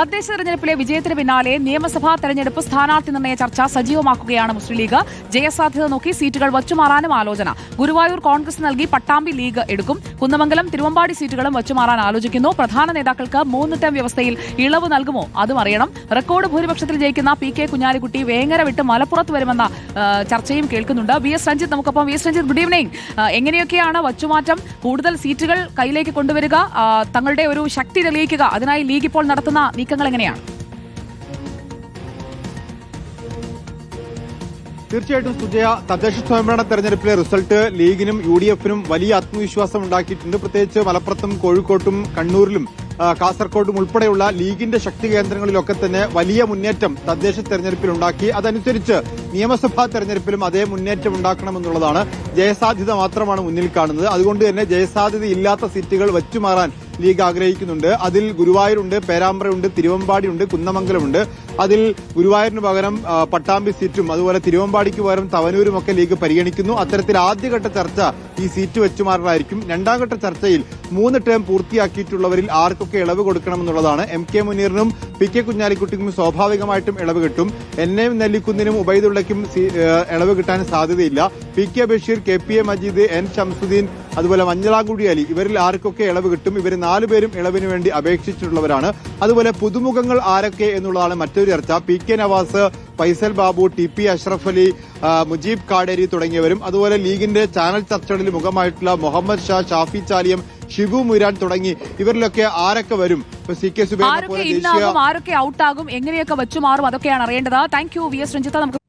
തദ്ദേശ തെരഞ്ഞെടുപ്പിലെ വിജയത്തിന് പിന്നാലെ നിയമസഭാ തെരഞ്ഞെടുപ്പ് സ്ഥാനാർത്ഥി നിർണയ ചർച്ച സജീവമാക്കുകയാണ് മുസ്ലിം ലീഗ്. ജയസാധ്യത നോക്കി സീറ്റുകൾ വച്ചുമാറാനും ആലോചന. ഗുരുവായൂർ കോൺഗ്രസ് നൽകി പട്ടാമ്പി ലീഗ് എടുക്കും. കുന്നമംഗലം തിരുവമ്പാടി സീറ്റുകളും വച്ചുമാറാൻ ആലോചിക്കുന്നു. പ്രധാന നേതാക്കൾക്ക് മൂന്ന് ടേം വ്യവസ്ഥയിൽ ഇളവ് നൽകുമോ? അതും അറിയണം. റെക്കോർഡ് ഭൂരിപക്ഷത്തിൽ ജയിക്കുന്ന പി കെ കുഞ്ഞാലിക്കുട്ടി വേങ്ങര വിട്ട് മലപ്പുറത്ത് വരുമെന്ന ചർച്ചയും കേൾക്കുന്നുണ്ട്. വി എസ് രഞ്ജിത്ത് നമുക്കൊപ്പം. V S Ranjith good evening എങ്ങനെയൊക്കെയാണ് വച്ചുമാറ്റം? കൂടുതൽ സീറ്റുകൾ കയ്യിലേക്ക് കൊണ്ടുവരിക തങ്ങളുടെ ഒരു ശക്തി തെളിയിക്കുക. അതിനായി ലീഗ് ഇപ്പോൾ നടത്തുന്ന നീക്കങ്ങൾ എങ്ങനെയാണ്? തീർച്ചയായിട്ടും സുജയ തദ്ദേശ സ്വയംഭരണ തെരഞ്ഞെടുപ്പിലെ റിസൾട്ട് ലീഗിനും യു ഡി എഫിനും വലിയ ആത്മവിശ്വാസം ഉണ്ടാക്കിയിട്ടുണ്ട്. പ്രത്യേകിച്ച് മലപ്പുറത്തും കോഴിക്കോട്ടും കണ്ണൂരിലും കാസർകോട്ടും ഉൾപ്പെടെയുള്ള ലീഗിന്റെ ശക്തി കേന്ദ്രങ്ങളിലൊക്കെ തന്നെ വലിയ മുന്നേറ്റം തദ്ദേശ തെരഞ്ഞെടുപ്പിൽ ഉണ്ടാക്കി അതനുസരിച്ച് നിയമസഭാ തെരഞ്ഞെടുപ്പിലും അതേ മുന്നേറ്റം ഉണ്ടാക്കണമെന്നുള്ളതാണ് ജയസാധ്യത മാത്രമാണ് മുന്നിൽ കാണുന്നത്. അതുകൊണ്ട് തന്നെ ജയസാധ്യത ഇല്ലാത്ത സീറ്റുകൾ വച്ചുമാറാൻ ലീഗ് ആഗ്രഹിക്കുന്നുണ്ട്. അതിൽ ഗുരുവായൂരുണ്ട് പേരാമ്പ്രയുണ്ട് തിരുവമ്പാടിയുണ്ട് കുന്നമംഗലമുണ്ട്. അതിൽ ഗുരുവായൂരിന് പകരം പട്ടാമ്പി സീറ്റും അതുപോലെ തിരുവമ്പാടിക്ക് പകരം തവനൂരും ഒക്കെ ലീഗ് പരിഗണിക്കുന്നു. അത്തരത്തിൽ ആദ്യഘട്ട ചർച്ച ഈ സീറ്റ് വെച്ചുമാറലായിരിക്കും രണ്ടാം ഘട്ട ചർച്ചയിൽ മൂന്ന് ടേം പൂർത്തിയാക്കിയിട്ടുള്ളവരിൽ ആർക്കൊക്കെ ഇളവ് കൊടുക്കണമെന്നുള്ളതാണ് എം കെ മുനീറിനും പി കെ കുഞ്ഞാലിക്കുട്ടിക്കും സ്വാഭാവികമായിട്ടും ഇളവ് കിട്ടും. എൻ എം നെല്ലിക്കുന്നിനും ഉബൈദുള്ളയ്ക്കും ഇളവ് കിട്ടാൻ സാധ്യതയില്ല. P K Basheer K P A Majeed N Shamsudheen അതുപോലെ മഞ്ഞളാംകുടി അലി ഇവരിൽ ആർക്കൊക്കെ ഇളവ് കിട്ടും? ഇവർ നാലുപേരും ഇളവിന് വേണ്ടി അപേക്ഷിച്ചിട്ടുള്ളവരാണ്. അതുപോലെ പുതുമുഖങ്ങൾ ആരൊക്കെ എന്നുള്ളതാണ് മറ്റൊരു ചർച്ച. P K Navas Faisal Babu T P Ashraf Ali Mujeeb Kaderi തുടങ്ങിയവരും അതുപോലെ ലീഗിന്റെ ചാനൽ ചർച്ചകളിൽ മുഖമായിട്ടുള്ള മുഹമ്മദ് ഷാ ഷാഫി ചാലിയം ഷിബു മുരാൻ തുടങ്ങി. ഇവരിലൊക്കെ ആരൊക്കെ വരും? ഇപ്പൊ സി കെ ആരൊക്കെ ഇന്നാകും ആരൊക്കെ ഔട്ടാകും എങ്ങനെയൊക്കെ വെച്ചു മാറും അതൊക്കെയാണ് അറിയേണ്ടത്. Thank you V S Ranjith. നമുക്ക്